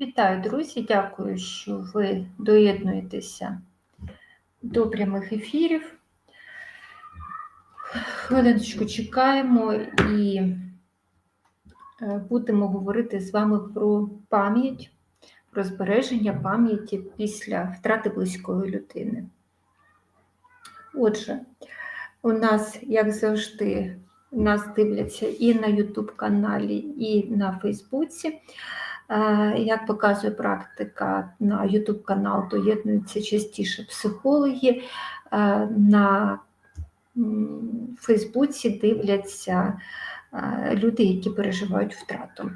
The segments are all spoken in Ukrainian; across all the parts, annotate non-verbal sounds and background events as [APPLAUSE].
Вітаю, друзі! Дякую, що ви доєднуєтеся до прямих ефірів. Хвилиночку чекаємо і е, будемо говорити з вами про пам'ять, про збереження пам'яті після втрати близької людини. Отже, у нас, як завжди, нас дивляться і на YouTube каналі, і на Фейсбуці. Е, Як показує практика, на YouTube канал доєднуються частіше психологи, е, на Фейсбуці дивляться е, люди, які переживають втрату.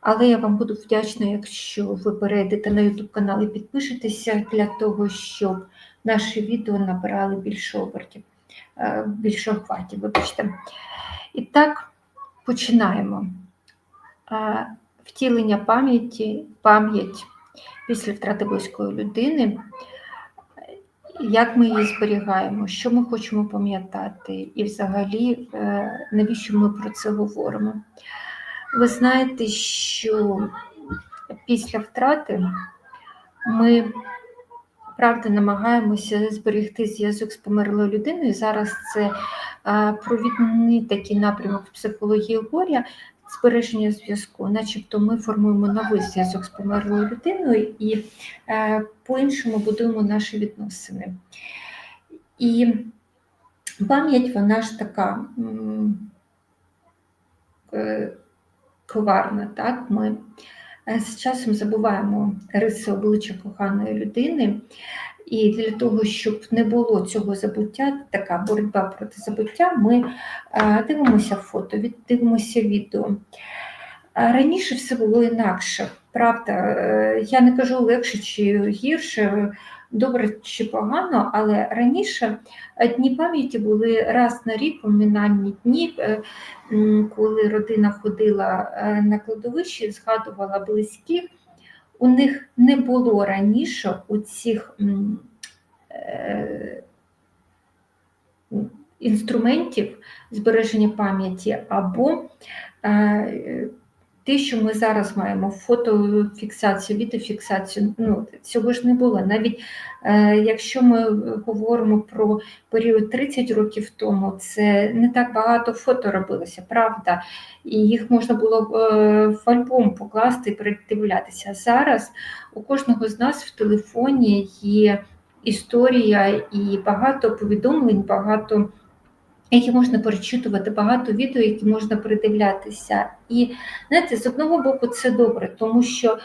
Але я вам буду вдячна, якщо ви перейдете на YouTube канал і підпишетеся для того, щоб наші відео набирали більше обертів, більше охватів, вибачте. І так, починаємо. Втілення пам'яті, пам'ять після втрати близької людини, як ми її зберігаємо, що ми хочемо пам'ятати, і взагалі, е, навіщо ми про це говоримо. Ви знаєте, що після втрати ми правда намагаємося зберегти зв'язок з померлою людиною. Зараз це е, провідний такий напрямок в психології горя. Збереження зв'язку, начебто ми формуємо новий зв'язок з померлою людиною і е, по-іншому будуємо наші відносини. І пам'ять, вона ж така е, коварна. Так? Ми е, з часом забуваємо риси обличчя коханої людини. І для того, щоб не було цього забуття, така боротьба проти забуття, ми е, дивимося фото, дивимося відео. Раніше все було інакше, правда. Е, Я не кажу легше чи гірше, добре чи погано, але раніше е, дні пам'яті були раз на рік, поминальні дні, е, коли родина ходила е, на кладовище, згадувала близьких. У них не було раніше у цих е, інструментів збереження пам'яті або е, те, що ми зараз маємо, фотофіксацію, відеофіксацію, ну, цього ж не було. Навіть е, якщо ми говоримо про період 30 років тому, це не так багато фото робилося, правда, і їх можна було е, в альбом покласти і передивлятися. Зараз у кожного з нас в телефоні є історія і багато повідомлень, багато які можна перечитувати, багато відео, які можна передивлятися. І знаєте, з одного боку, це добре, тому що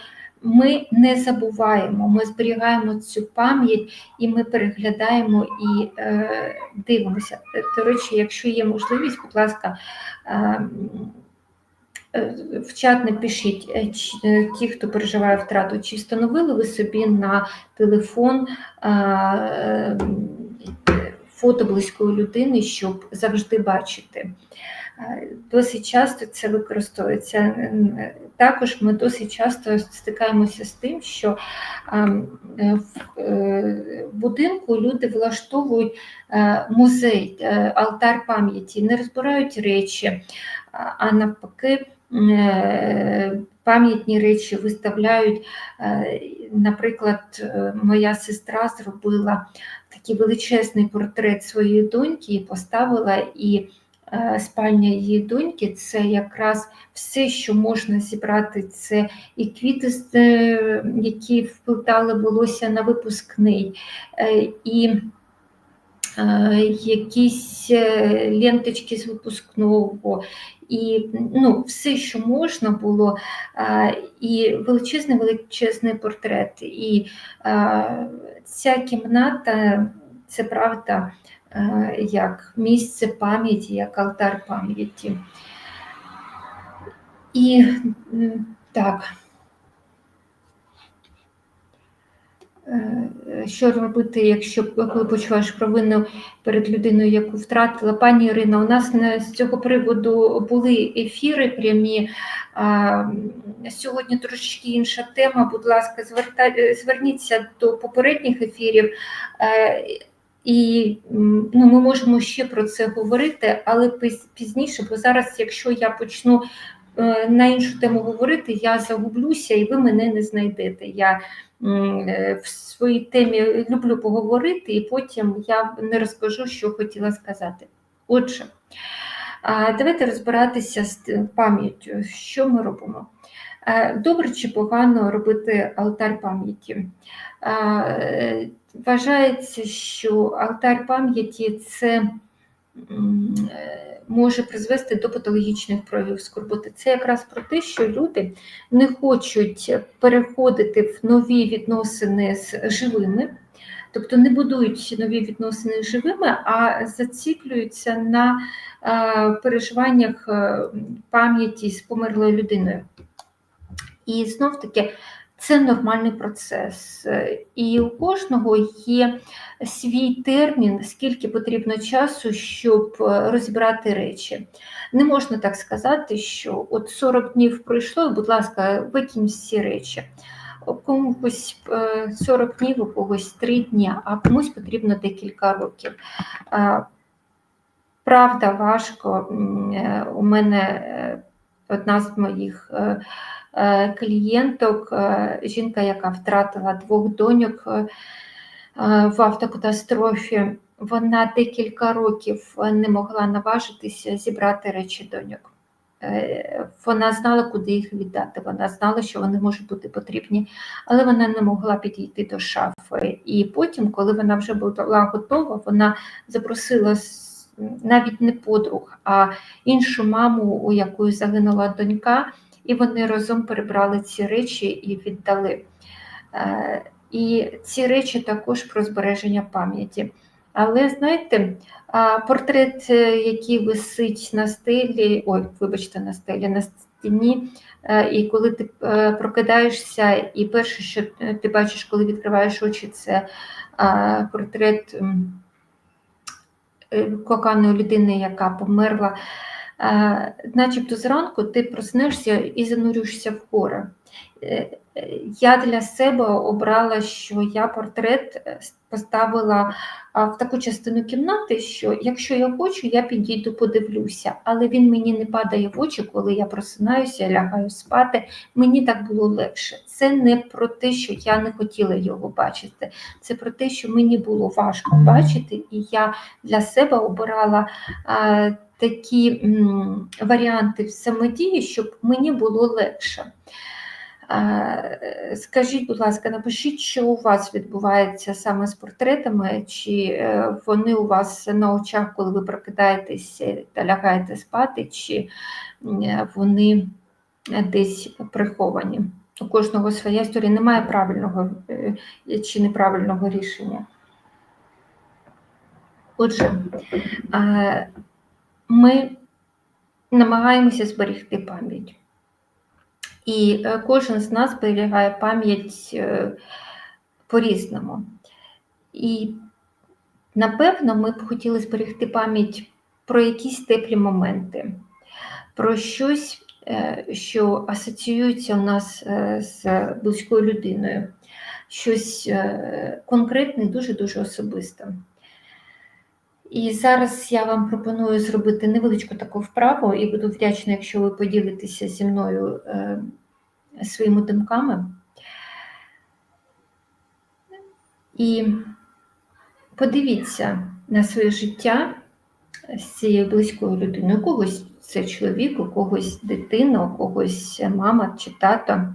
ми не забуваємо, ми зберігаємо цю пам'ять і ми переглядаємо і е, дивимося. До речі, якщо є можливість, будь ласка. Е, е, в чат напишіть е, е, ті, хто переживає втрату, чи встановили ви собі на телефон е, фото близької людини, щоб завжди бачити. Е, Досить часто це використовується. Також ми досить часто стикаємося з тим, що ем, е, в е, будинку люди влаштовують музей, алтар пам'яті, не розбирають речі, а- навпаки. Пам'ятні речі виставляють, наприклад, моя сестра зробила такий величезний портрет своєї доньки і поставила і е, спальня її доньки це якраз все, що можна зібрати. Це і квіти, е, які вплетали волосся на випускний, е, і якісь е, ленточки з випускного, і ну, все, що можна було, е, і величезний величезний портрет. І е, ця кімната це правда е, як місце пам'яті, як алтар пам'яті. І так. Е, Що робити, якщо коли почуваєш провину перед людиною, яку втратила? Пані Ірина, у нас на- з цього приводу були ефіри прямі. Сьогодні трошечки інша тема. Будь ласка, зверта... е, зверніться до попередніх ефірів. Е, І ну, ми можемо ще про це говорити, але пізніше, бо зараз, якщо я почну е, на іншу тему говорити, я загублюся і ви мене не знайдете. Я е, в своїй темі люблю поговорити, і потім я не розкажу, що хотіла сказати. Отже, давайте розбиратися з пам'яттю, що ми робимо. Е, добре чи погано робити алтарь пам'яті? Вважається, що алтарь пам'яті це може призвести до патологічних проявів скорботи. Це якраз про те, що люди не хочуть переходити в нові відносини з живими, тобто не будують нові відносини з живими, а зациклюються на переживаннях е, пам'яті з померлою людиною. І знов таки це нормальний процес. І у кожного є свій термін, скільки потрібно часу, щоб розібрати речі. Не можна так сказати, що от 40 днів пройшло, будь ласка, викинь всі речі. У комусь 40 е, днів, у когось 3 дні, а комусь потрібно декілька років. Правда, важко. Е, у мене е, одна з моїх Е, клієнток, е, жінка, яка втратила двох доньок е, в автокатастрофі, вона декілька років не могла наважитися зібрати речі доньок. Вона знала, куди їх віддати. Вона знала, що вони можуть бути потрібні, але вона не могла підійти до шафи. І потім, коли вона вже була готова, вона запросила навіть не подруг, а іншу маму, у якої загинула донька і вони разом перебрали ці речі і віддали. Е, і ці речі також про збереження пам'яті. Але знаєте, портрет, е, який висить на стелі, ой, вибачте, на стелі, на стіні, е, і коли ти прокидаєшся, і перше, що ти бачиш, коли відкриваєш очі, це портрет коханої людини, яка померла. Е, начебто зранку ти проснешся і занурюєшся в горе. Я для себе обрала, що я портрет е, поставила в таку частину кімнати, що якщо я хочу, я підійду, подивлюся, але він мені не падає в очі, коли я просинаюся, лягаю спати. Мені так було легше. Це не про те, що я не хотіла його бачити, це про те, що мені було важко бачити, і я для себе обирала такі варіанти взаємодії, щоб мені було легше. Скажіть, будь ласка, напишіть, що у вас відбувається саме з портретами, чи е, вони у вас на очах, коли ви прокидаєтеся та лягаєте спати, чи вони десь приховані. У кожного своя історія немає правильного е, чи неправильного рішення. Отже, ми намагаємося зберегти пам'ять. І е, кожен з нас зберігає пам'ять е, по-різному. І, напевно, ми б хотіли зберегти пам'ять про якісь теплі моменти, про щось, е, що асоціюється у нас з близькою людиною, щось конкретне, дуже-дуже особисте. І зараз я вам пропоную зробити невеличку таку вправу, і буду вдячна, якщо ви поділитеся зі мною своїми думками. І подивіться на своє життя з цією близькою людиною. Когось це чоловік, у когось дитина, у когось мама чи тато.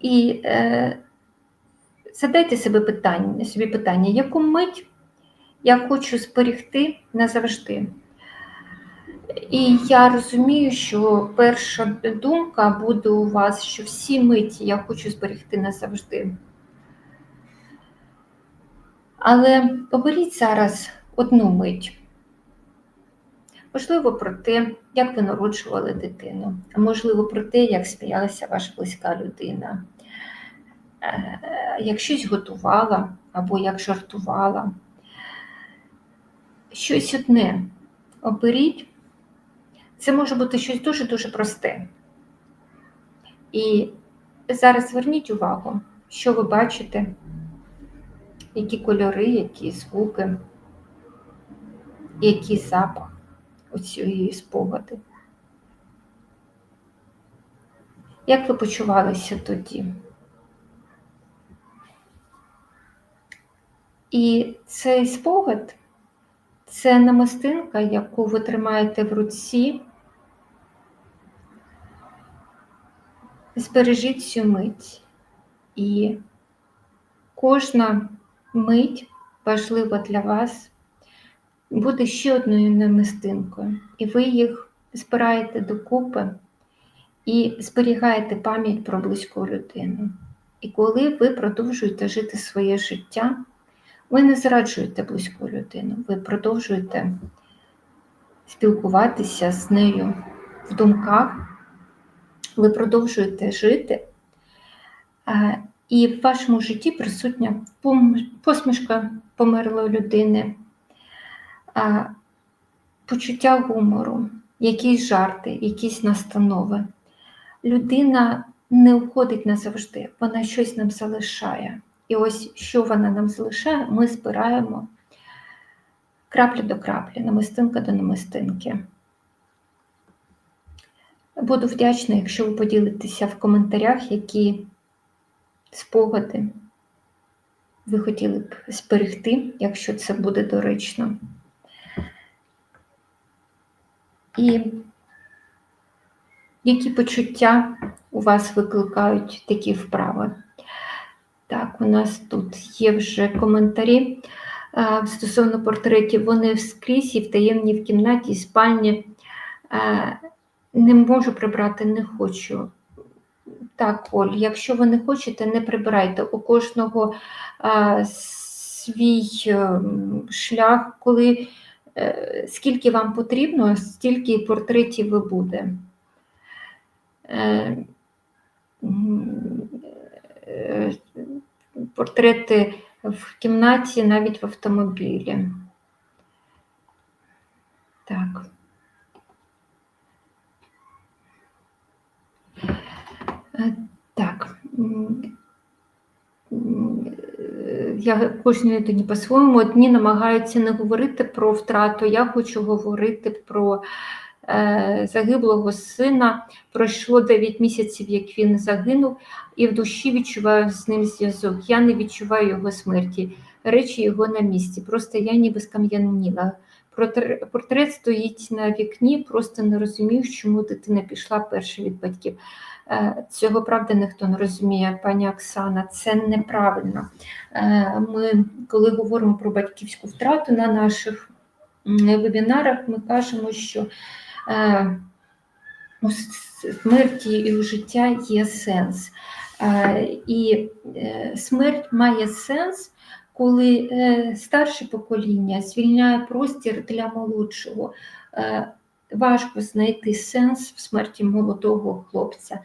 І е, задайте себе питання, собі питання, яку мить я хочу зберегти назавжди. І я розумію, що перша думка буде у вас, що всі миті я хочу зберегти назавжди. Але оберіть зараз одну мить. Можливо, про те, як ви народжували дитину, можливо, про те, як сміялася ваша близька людина, е, як щось готувала або як жартувала щось одне оберіть, це може бути щось дуже-дуже просте. І зараз зверніть увагу, що ви бачите, які кольори, які звуки, який запах цієї спогади. Як ви почувалися тоді? І цей спогад це намистинка, яку ви тримаєте в руці. Збережіть цю мить. І кожна мить важлива для вас буде ще одною намистинкою. І ви їх збираєте докупи і зберігаєте пам'ять про близьку людину. І коли ви продовжуєте жити своє життя, ви не зраджуєте близьку людину, ви продовжуєте спілкуватися з нею в думках, ви продовжуєте жити, і в вашому житті присутня посмішка померлої людини, почуття гумору, якісь жарти, якісь настанови. Людина не уходить назавжди, вона щось нам залишає. І ось що вона нам залишає, ми збираємо краплю до краплі, намистинка до намистинки. Буду вдячна, якщо ви поділитеся в коментарях, які спогади ви хотіли б зберегти, якщо це буде доречно. І які почуття у вас викликають такі вправи? Так, у нас тут є вже коментарі е, стосовно портретів. Вони скрізь і в таємній в кімнаті, і спальні. Не можу прибрати, не хочу. Так, Оль, якщо ви не хочете, не прибирайте. У кожного а, свій а, шлях, коли е, скільки вам потрібно, стільки портретів ви буде. Е, е, портрети в кімнаті, навіть в автомобілі. Так. Так. Я кожній людині по-своєму одні намагаються не говорити про втрату. Я хочу говорити про е, загиблого сина. Пройшло 9 місяців, як він загинув, і в душі відчуваю з ним зв'язок. Я не відчуваю його смерті, речі його на місці. Просто я ніби скам'яніла. Портрет стоїть на вікні, просто не розумів, чому дитина пішла перша від батьків. Е, цього правда ніхто не розуміє, пані Оксана, це неправильно. Е, ми, коли говоримо про батьківську втрату на наших вебінарах, ми кажемо, що е, у смерті і у життя є сенс. І смерть має сенс, коли старше покоління звільняє простір для молодшого важко знайти сенс в смерті молодого хлопця.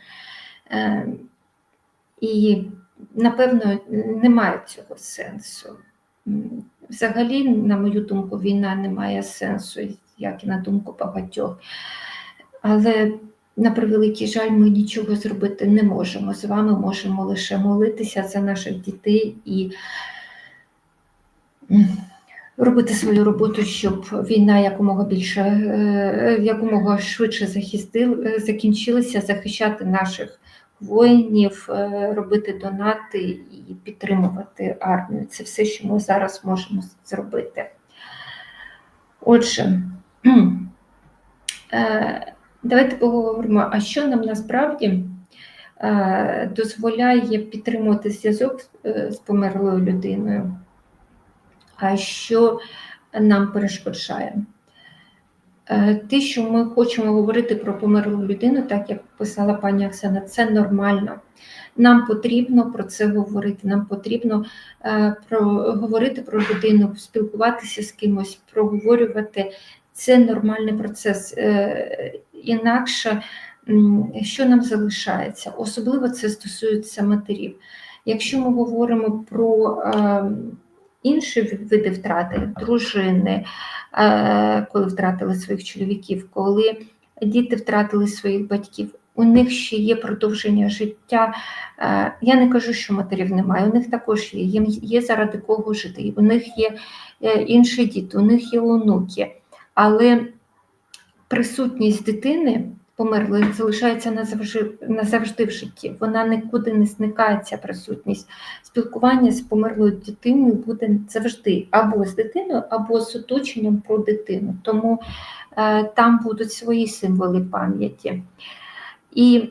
Е, і, напевно, немає цього сенсу. Взагалі, на мою думку, війна не має сенсу, як і на думку багатьох. Але, на превеликий жаль, ми нічого зробити не можемо. З вами можемо лише молитися за наших дітей і робити свою роботу, щоб війна якомога більше, е, якомога швидше захистил, е, закінчилася, захищати наших воїнів, е, робити донати і підтримувати армію. Це все, що ми зараз можемо зробити. Отже, давайте поговоримо, а що нам насправді дозволяє підтримувати зв'язок з померлою людиною що нам перешкоджає. Е, те, що ми хочемо говорити про померлу людину, так як писала пані Оксана, це нормально. Нам потрібно про це говорити. Нам потрібно е, про, говорити про людину, спілкуватися з кимось, проговорювати. Це нормальний процес. Е, інакше, що нам залишається? Особливо це стосується матерів. Якщо ми говоримо про ем, інші види втрати дружини, е, коли втратили своїх чоловіків, коли діти втратили своїх батьків. У них ще є продовження життя. Е, я не кажу, що матерів немає, у них також є, їм є заради кого жити, у них є е, інші діти, у них є онуки. Але присутність дитини померлої залишається назавжди, назавжди в житті. Вона нікуди не зникає, ця присутність. Спілкування з померлою дитиною буде завжди або з дитиною, або з оточенням про дитину. Тому е, там будуть свої символи пам'яті. І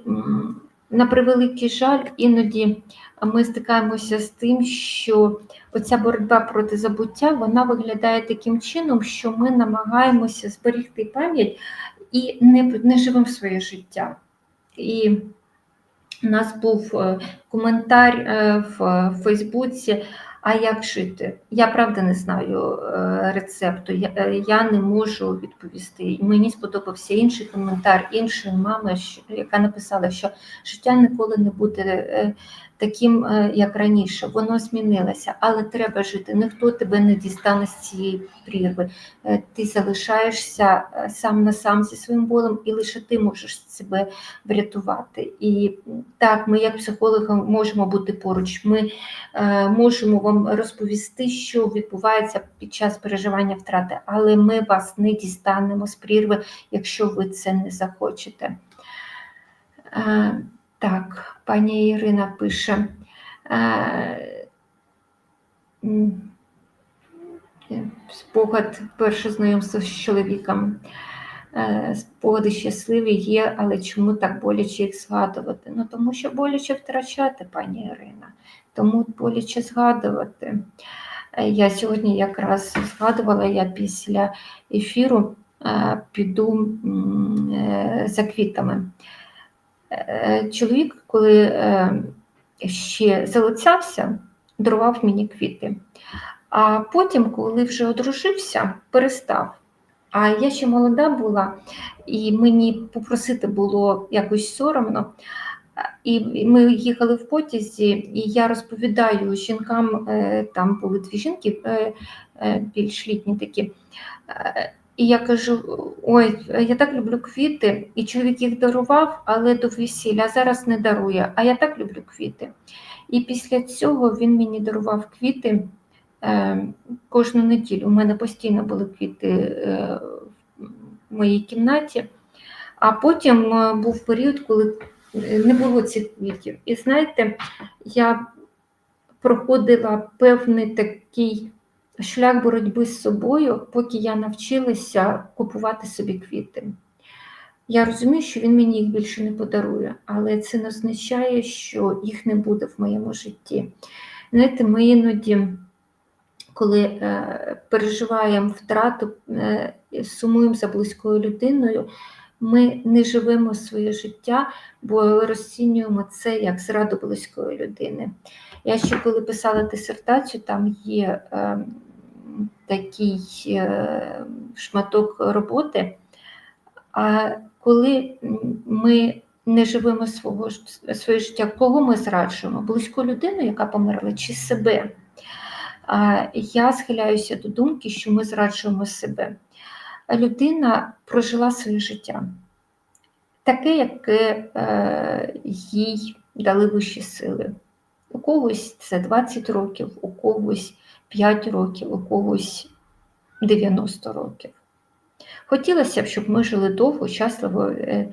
на превеликий жаль, іноді ми стикаємося з тим, що оця боротьба проти забуття вона виглядає таким чином, що ми намагаємося зберегти пам'ять і не, не живемо своє життя. І у нас був е, коментар е, в Фейсбуці. А як жити? Я правда не знаю е, рецепту, я, не можу відповісти. Мені сподобався інший коментар іншої мами, яка написала, що життя ніколи не буде таким, е, як раніше. Воно змінилося, але треба жити. Ніхто тебе не дістане з цієї прірви. Е, Ти залишаєшся е, сам на сам зі своїм болем, і лише ти можеш себе врятувати. І так, ми, як психологи, можемо бути поруч. Ми можемо вам розповісти, що відбувається під час переживання втрати, але ми вас не дістанемо з прірви, якщо ви це не захочете. Так, пані Ірина пише. е, е, Спогад перше знайомство з чоловіком. Е, Спогади щасливі є, але чому так боляче їх згадувати? Ну тому що боляче втрачати, пані Ірина. Тому боляче згадувати. Я сьогодні якраз згадувала, я після ефіру піду за квітами. Е, Чоловік, коли е, ще залицявся, дарував мені квіти. А потім, коли вже одружився, перестав. А я ще молода була, і мені попросити було якось соромно. І ми їхали в потязі, і я розповідаю жінкам, е, там були дві жінки більш літні такі. І я кажу: ой, я так люблю квіти, і чоловік їх дарував, але до весілля, зараз не дарує. А я так люблю квіти. І після цього він мені дарував квіти е, кожну неділю. У мене постійно були квіти е, в моїй кімнаті. А потім е, був період, коли е, не було цих квітів. І знаєте, я проходила певний такий шлях боротьби з собою, поки я навчилася купувати собі квіти. Я розумію, що він мені їх більше не подарує, але це не означає, що їх не буде в моєму житті. Знаєте, ми іноді, коли е, переживаємо втрату, е, сумуємо за близькою людиною, ми не живемо своє життя, бо розцінюємо це як зраду близької людини. Я ще коли писала дисертацію, там є е, такий е, шматок роботи. А коли ми не живемо свого, своє життя, кого ми зраджуємо? Близьку людину, яка померла, чи себе? Я схиляюся до думки, що ми зраджуємо себе. Людина прожила своє життя, таке, яке е, їй дали вищі сили. У когось це 20 років, у когось 5 років, у когось 90 років. Хотілося б, щоб ми жили довго, щасливо, е,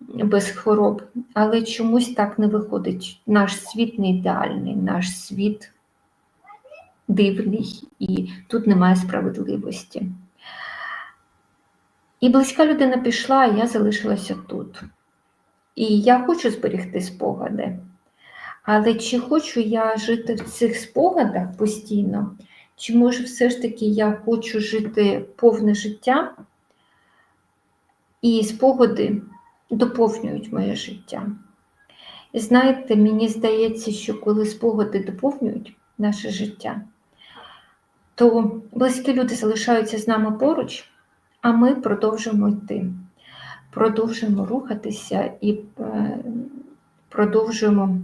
без хвороб, але чомусь так не виходить. Наш світ не ідеальний, наш світ дивний, і тут немає справедливості. І близька людина пішла, а я залишилася тут. І я хочу зберегти спогади. Але чи хочу я жити в цих спогадах постійно, чи може все ж таки я хочу жити повне життя, і спогади доповнюють моє життя. І знаєте, мені здається, що коли спогади доповнюють наше життя, то близькі люди залишаються з нами поруч, а ми продовжуємо йти, продовжуємо рухатися і е, продовжуємо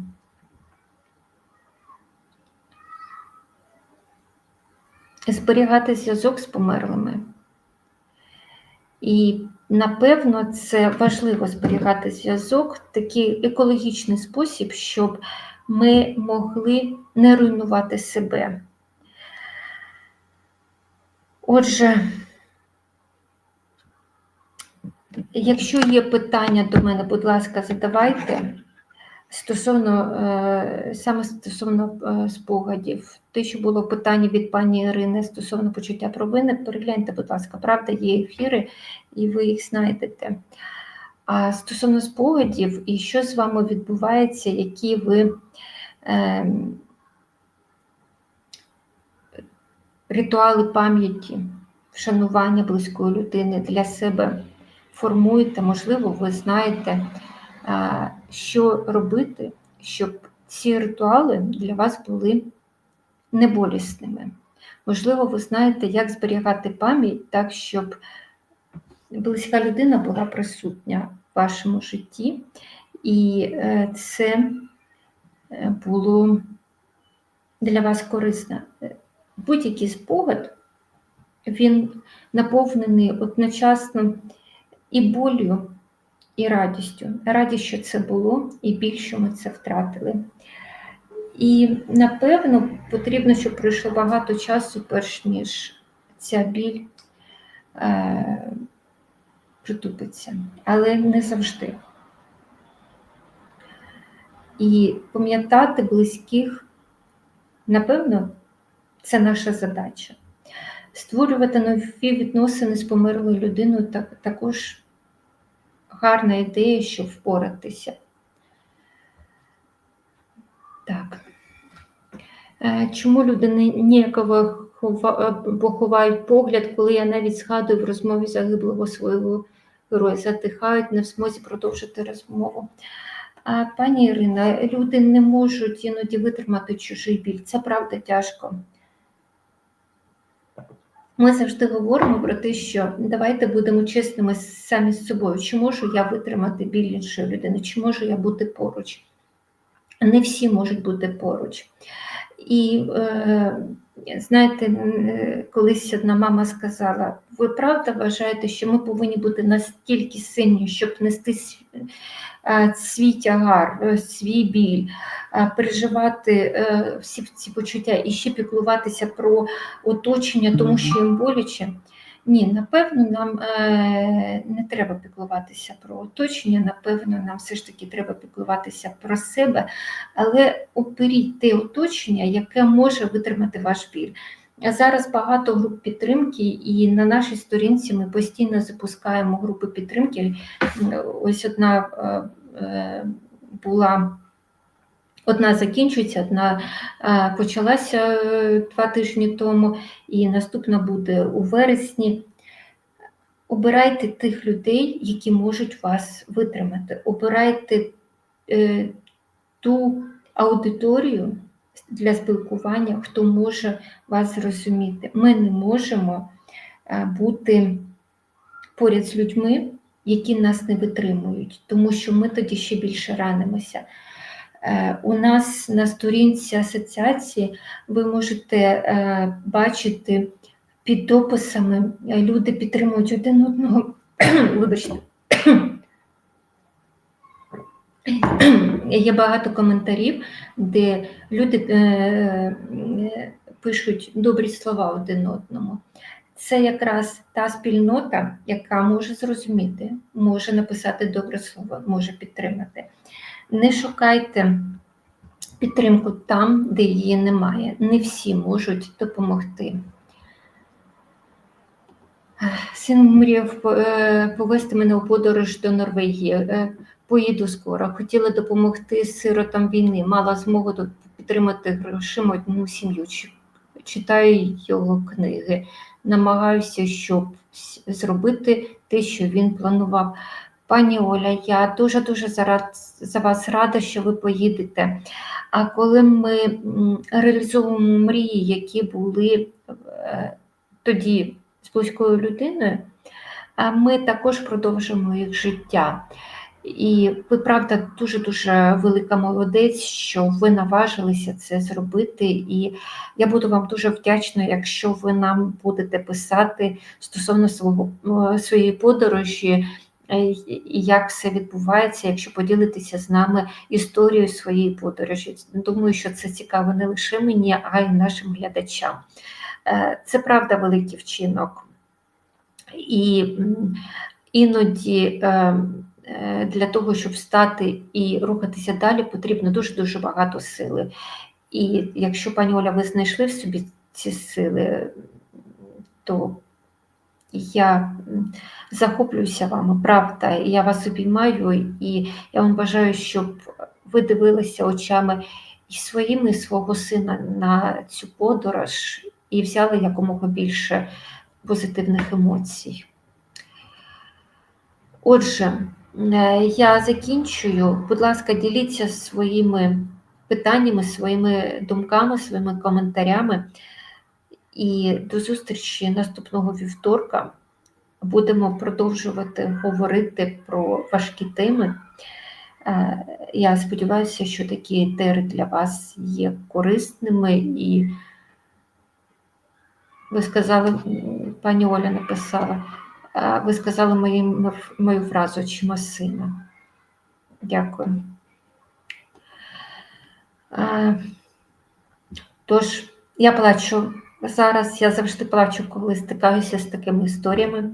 зберігати зв'язок з померлими. І напевно це важливо зберігати зв'язок в такий екологічний спосіб, щоб ми могли не руйнувати себе. Отже, Якщо є питання до мене, будь ласка, задавайте. Стосовно е, саме стосовно е, спогадів, те, що було питання від пані Ірини стосовно почуття провини, перегляньте, будь ласка, правда, є ефіри, і ви їх знайдете. А стосовно спогадів, і що з вами відбувається, які ви е, ритуали пам'яті, вшанування близької людини для себе формуєте, можливо, ви знаєте, що робити, щоб ці ритуали для вас були неболісними. Можливо, ви знаєте, як зберігати пам'ять так, щоб близька людина була присутня в вашому житті, і е, це е, було для вас корисно. Будь-який спогад, він наповнений одночасно і болю, і радістю. Радість, що це було, і біль, що ми це втратили. І напевно потрібно, щоб пройшло багато часу, перш ніж ця біль е, притупиться, але не завжди. І пам'ятати близьких, напевно, це наша задача. Створювати нові відносини з померлою людиною так, також гарна ідея, щоб впоратися. Так. Е, чому люди ніяково поховають погляд, коли я навіть згадую в розмові загиблого свого героя, затихають, не в змозі продовжити розмову. А пані Ірина, люди не можуть іноді витримати чужий біль. Це правда тяжко. Ми завжди говоримо про те, що давайте будемо чесними самі з собою. Чи можу я витримати біль іншої людини, чи можу я бути поруч? Не всі можуть бути поруч. І е, знаєте, колись одна мама сказала: ви правда вважаєте, що ми повинні бути настільки сильні, щоб нести е, свій тягар, е, свій біль, е, переживати всі ці почуття і ще піклуватися про оточення, тому що їм боляче. Ні, напевно, нам не треба піклуватися про оточення, напевно, нам все ж таки треба піклуватися про себе, але оберіть те оточення, яке може витримати ваш біль. Зараз багато груп підтримки, і на нашій сторінці ми постійно запускаємо групи підтримки. Ось одна е, е, була. Одна закінчується, одна е, почалася два тижні тому, і наступна буде у вересні. Обирайте тих людей, які можуть вас витримати. Обирайте ту аудиторію для спілкування, хто може вас зрозуміти. Ми не можемо бути поряд з людьми, які нас не витримують, тому що ми тоді ще більше ранимося. Е, у нас на сторінці асоціації ви можете е, бачити під дописами, е, люди підтримують один одного. [COUGHS] Вибачте. Є багато коментарів, де люди пишуть добрі слова один одному. Це якраз та спільнота, яка може зрозуміти, може написати добре слово, може підтримати. Не шукайте підтримку там, де її немає. Не всі можуть допомогти. Син мріяв е, повести мене у подорож до Норвегії. Поїду скоро. Хотіла допомогти сиротам війни, мала змогу підтримати грошима одну сім'ю. Читаю його книги, намагаюся, щоб зробити те, що він планував. Пані Оля, я дуже-дуже за вас рада, що ви поїдете. А коли ми реалізовуємо мрії, які були е, тоді з близькою людиною, ми також продовжуємо їх життя. І ви, правда, дуже-дуже велика молодець, що ви наважилися це зробити. І я буду вам дуже вдячна, якщо ви нам будете писати стосовно свого своєї подорожі. Е, як все відбувається, якщо поділитися з нами історією своєї подорожі. Думаю, що це цікаво не лише мені, а й нашим глядачам. Е, це правда великий вчинок. І іноді е, е, для того, щоб встати і рухатися далі, потрібно дуже-дуже багато сили. І якщо, пані Оля, ви знайшли в собі ці сили, то я захоплююся вами, правда. Я вас обіймаю, і я вам бажаю, щоб ви дивилися очами і своїми, і свого сина на цю подорож і взяли якомога більше позитивних емоцій. Отже, е, я закінчую. Будь ласка, діліться своїми питаннями, своїми думками, своїми коментарями. І до зустрічі наступного вівторка. Будемо продовжувати говорити про важкі теми. Е, Я сподіваюся, що такі етери для вас є корисними і ви сказали, пані Оля написала, е, ви сказали мою, мою фразу очима сина. Дякую. Е, Тож, я плачу зараз, я завжди плачу, коли стикаюся з такими історіями.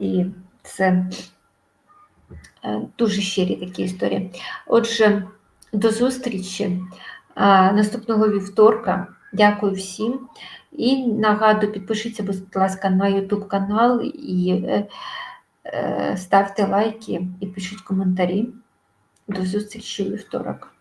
І, це е, дуже щирі такі історії. Отже, до зустрічі е, наступного вівторка. Дякую всім. І нагадую, підпишіться, будь ласка, на YouTube канал і е, е, ставте лайки і пишіть коментарі. До зустрічі у вівторок.